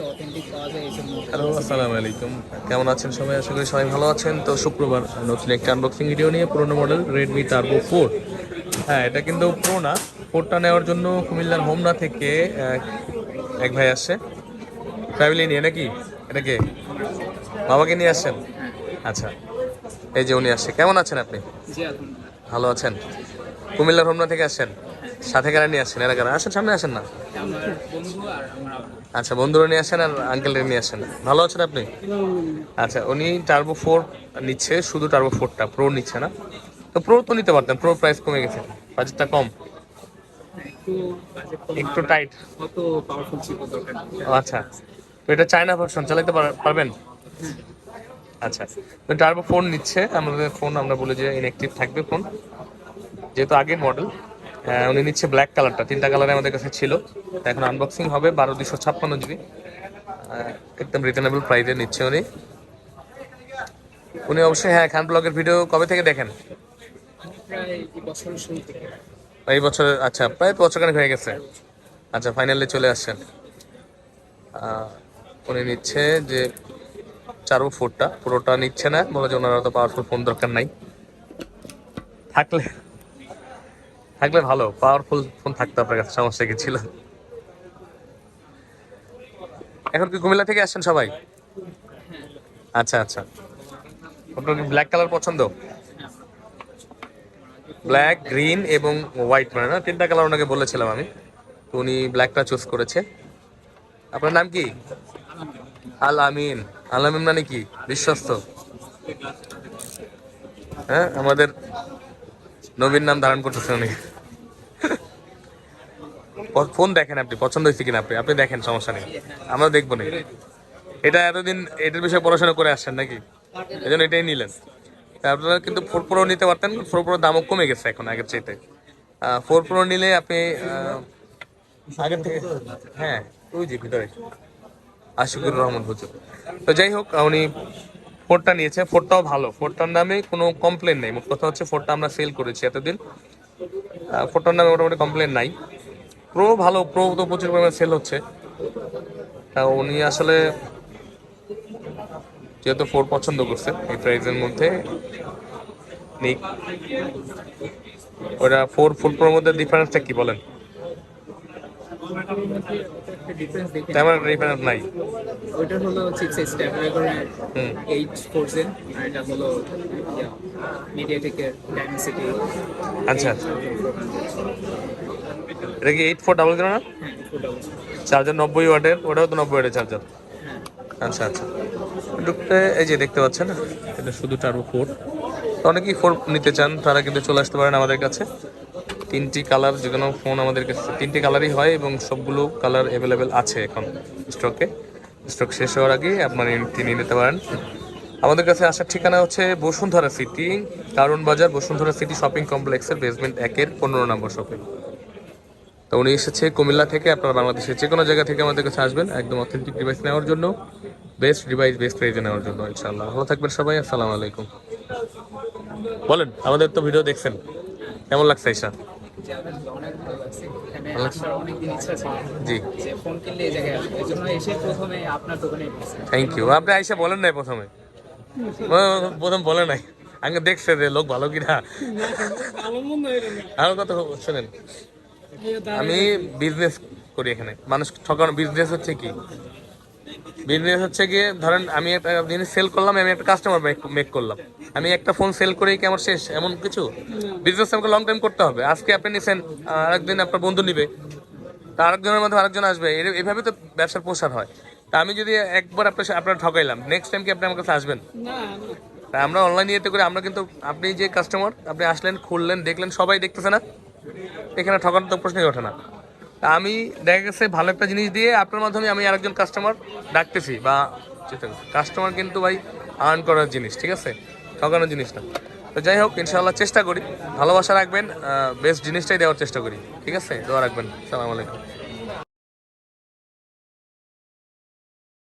হচ্ছে অথেন্টিক পাওয়া যায় এই হ্যালো আসসালামু আলাইকুম কেমন আছেন সবাই? আশা করি সবাই ভালো আছেন। তো শুক্রবার নতুন একটা আনবক্সিং ভিডিও নিয়ে পুরোনো মডেল রেডমি টার্বো ফোর হ্যাঁ এটা কিন্তু প্রো না। ফোরটা নেওয়ার জন্য কুমিল্লার হোমনা থেকে এক- ভাই আসছে। ফ্যামিলি নিয়ে নাকি? এটাকে বাবাকে নিয়ে আসছেন? আচ্ছা এই যে উনি আসছে। কেমন আছেন আপনি? ভালো আছেন? কুমিল্লার হোমনা থেকে আসছেন? সাথে কারা নিয়ে আসছেন? এলাকার আসেন, সামনে আসেন না। আচ্ছা বন্ধুরা নিয়ে আসেন আর আঙ্কেলরা নিয়ে আসেন। ভালো আছেন আপনি? আচ্ছা উনি টার্বো ফোর নিচ্ছে, শুধু টার্বো ফোরটা প্রো নিচ্ছে না। তো প্রো তো নিতে পারতেন। প্রো প্রাইস কমে গেছে। বাজেটটা কম। একটু টাইট আচ্ছা তো এটা চায়না ভার্সন চালাতে পার- পারবেন? আচ্ছা টার্বো ফোন নিচ্ছে। আমাদের ফোন আমরা বলে যে ইনঅ্যাক্টিভ থাকবে ফোন যেহেতু আগের মডেল উনি নিচ্ছে ব্ল্যাক কালারটা তিনটা কালারে আমাদের কাছে ছিল। এখন আনবক্সিং হবে, বারো দুশো ছাপ্পান্ন জিবি একদম রিজনেবল প্রাইসে নিচ্ছে উনি। উনি অবশ্যই হ্যাঁ খান ব্লগের ভিডিও কবে থেকে দেখেন? এই বছরের আচ্ছা প্রায় বছরখানেক হয়ে গেছে। আচ্ছা ফাইনালে চলে আসছেন। উনি নিচ্ছে যে চারো ফোরটা পুরোটা নিচ্ছে না, বলে যে ওনার তো পাওয়ারফুল ফোন দরকার নাই। থাকলে থাকলে ভালো পাওয়ারফুল ফোন থাকতো আপনার কাছে, সমস্যা কি ছিল? এখন কি কুমিল্লা থেকে আসছেন সবাই? আচ্ছা আচ্ছা। আপনার কি ব্ল্যাক কালার পছন্দ? ব্ল্যাক গ্রিন এবং হোয়াইট মানে না? তিনটা কালার ওনাকে বলেছিলাম আমি। তো উনি ব্ল্যাকটা চুজ করেছে। আপনার নাম কি? আল আমিন। আল আমিন মানে কি? বিশ্বস্ত। হ্যাঁ আমাদের নবীন নাম ধারণ করতেছে উনি। ফোন দেখেন আপনি, পছন্দ হয়েছে কিনা আপনি? আপনি দেখেন, সমস্যা নেই। আমরা দেখব না এটা এতদিন এটার বিষয়ে পড়াশোনা করে আসছেন নাকি? এই জন্য এটাই নিলেন। আপনারা কিন্তু ফোর প্রো নিতে পারতেন ফোর প্রোর দামও কমে গেছে এখন আগের চাইতে। ফোর প্রো নিলে আপনি আগের থেকে হ্যাঁ ওই যে ভিতরে। আশিকুর রহমান হুজুর। তো যাই হোক, উনি ফোরটা নিয়েছে, ফোরটাও ভালো। ফোরটার নামে কোনো কমপ্লেন নেই। মোট কথা হচ্ছে ফোরটা আমরা সেল করেছি এতদিন। ফোরটার নামে মোটামুটি কমপ্লেন নাই। প্রো ভালো প্রো তো প্রচুর পরিমাণে সেল হচ্ছে। তা উনি আসলে যেহেতু ফোর পছন্দ করছে, এই প্রাইজের মধ্যে নিক ওটা ফোর ফোর প্রোর মধ্যে ডিফারেন্সটা কি বলেন? তেমন একটা ডিফারেন্স নাই। ওইটা হলো চিপসেট স্ন্যাপড্রাগনের এইট ফোর জেন আর এটা হলো মিডিয়াটেকের ডাইমেন্সিটি আচ্ছা। এটা কি এইট ফোর ডাবল জিরো না? হ্যাঁ চার্জার নব্বই ওয়াটের ওটাও তো নব্বই ওয়াটের চার্জার হ্যাঁ। আচ্ছা আচ্ছা। ঢুকতে এই যে দেখতে পাচ্ছেন এটা শুধু টার্বো ফোর অনেকেই ফোর নিতে চান তারা কিন্তু চলে আসতে পারেন আমাদের কাছে। তিনটি কালার, যে কোনো ফোন আমাদের কাছে তিনটি কালারই হয় এবং সবগুলো কালার অ্যাভেলেবেল আছে এখন স্টকে স্টক শেষ হওয়ার আগে আপনার এটি নিয়ে নিতে পারেন। আমাদের কাছে আসার ঠিকানা হচ্ছে বসুন্ধরা সিটি কারণ বাজার বসুন্ধরা সিটি শপিং কমপ্লেক্সের বেসমেন্ট একের পনেরো নম্বর শপে তো উনি এসেছে কুমিল্লা থেকে, আপনারা বাংলাদেশের যে কোনো জায়গা থেকে আমাদের কাছে আসবেন, একদম অথেন্টিক ডিভাইস নেওয়ার জন্য বেস্ট ডিভাইস বেস্ট প্রাইজে নেওয়ার জন্য ইনশাল্লাহ ভালো থাকবেন সবাই, আসসালামু আলাইকুম। বলেন, আমাদের তো ভিডিও দেখছেন। কেমন লাগছে ঈশা? যে আমার অনেক ভালো লাগছে এখানে আসার অনেক দিন ইচ্ছা ছিল। জি। যে ফোন কিনলে এই জায়গায় আসবে। এই জন্য এসে প্রথমে আপনার দোকানে থ্যাংক ইউ আপনি আইসা বলেন নাই প্রথমে? ও, প্রথম বলে নাই। আগে দেখছে যে লোক ভালো কিনা। আরও কথা শোনেন। আমি বিজনেস করি এখানে। মানুষ ঠকানো বিজনেস হচ্ছে কি? বিজনেস হচ্ছে গিয়ে ধরেন আমি একটা জিনিস সেল করলাম আমি একটা কাস্টমার মেক করলাম। আমি একটা ফোন সেল করেই কি আমার শেষ? এমন কিছু? বিজনেস আমাকে লং টাইম করতে হবে। আজকে আপনি নিছেন আরেকদিন আপনার বন্ধু নিবে। তা আরেকজনের মধ্যে আরেকজন আসবে। এভাবে তো ব্যবসার প্রসার হয়। তা আমি যদি একবার আপনার আপনার ঠকাইলাম নেক্সট টাইম কি আপনি আমার কাছে আসবেন? তা আমরা অনলাইন ইয়েতে করে আমরা কিন্তু আপনি যে কাস্টমার আপনি আসলেন খুললেন দেখলেন সবাই দেখতেছে না। এখানে ঠকানোর তো প্রশ্নই ওঠে না। আমি দেখা গেছে ভালো একটা জিনিস দিয়ে আপনার মাধ্যমে আমি আরেকজন কাস্টমার ডাকতেছি বা কাস্টমার কিন্তু ভাই আর্ন করার জিনিস, ঠিক আছে? ঠকানোর জিনিস না। তো যাই হোক, ইনশাআল্লাহ চেষ্টা করি। ভালোবাসা রাখবেন বেস্ট জিনিসটাই দেওয়ার চেষ্টা করি, ঠিক আছে? দেওয়া রাখবেন। সালাম আলাইকুম।